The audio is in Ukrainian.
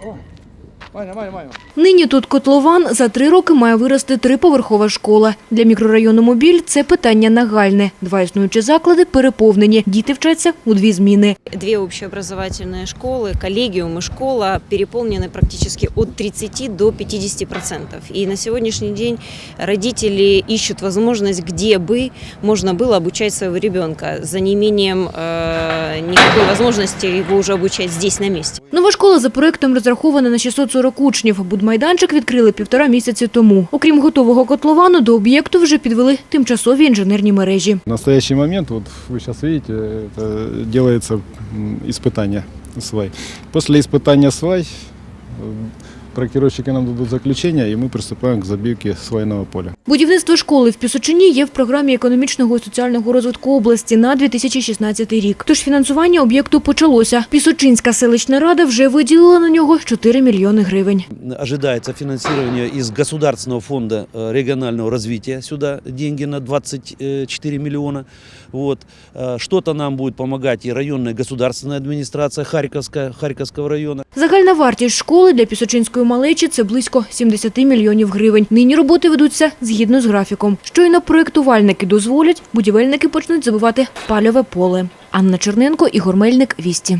哦 Нині тут котлован за три роки має вирости триповерхова школа. Для мікрорайону Мобіль це питання нагальне. Два існуючі заклади переповнені. Діти вчаться у дві зміни. Две общеобразовательные школы, коллегиум и школа переполнены практически от 30 до 50 процентов. И на сегодняшний день родители ищут возможность, где бы можно было обучать своего ребенка за неимением э, никакой возможности его уже обучать здесь на месте. Нова школа за проектом розрахована на 640 учнів. Будмайданчик відкрили півтора місяці тому. Окрім готового котловану, до об'єкту вже підвели тимчасові інженерні мережі. В настоящий момент, вот вы сейчас видите, это делается м, испытание свай. После испытания свай э, проектировщики нам дадут заключение, и мы приступаем к забивке свайного поля. Будівництво школи в Пісочині є в програмі економічного і соціального розвитку області на 2016 рік. Тож фінансування об'єкту почалося. Пісочинська селищна рада вже виділила на нього 4 мільйони гривень. Ожидается финансирование из Государственного фонда э, регионального развития. Сюда деньги на 24 миллиона. Вот. Э, Что-то нам будет помогать и районная государственная администрация Харьковская, Харьковского района. Загальна вартість школи для пісочинської малечі це близько 70 мільйонів гривень. Нині роботи ведуться згідно з графіком. Щойно проєктувальники дозволять, будівельники почнуть забивати пальове поле. Анна Черненко, Ігор Мельник, Вісті.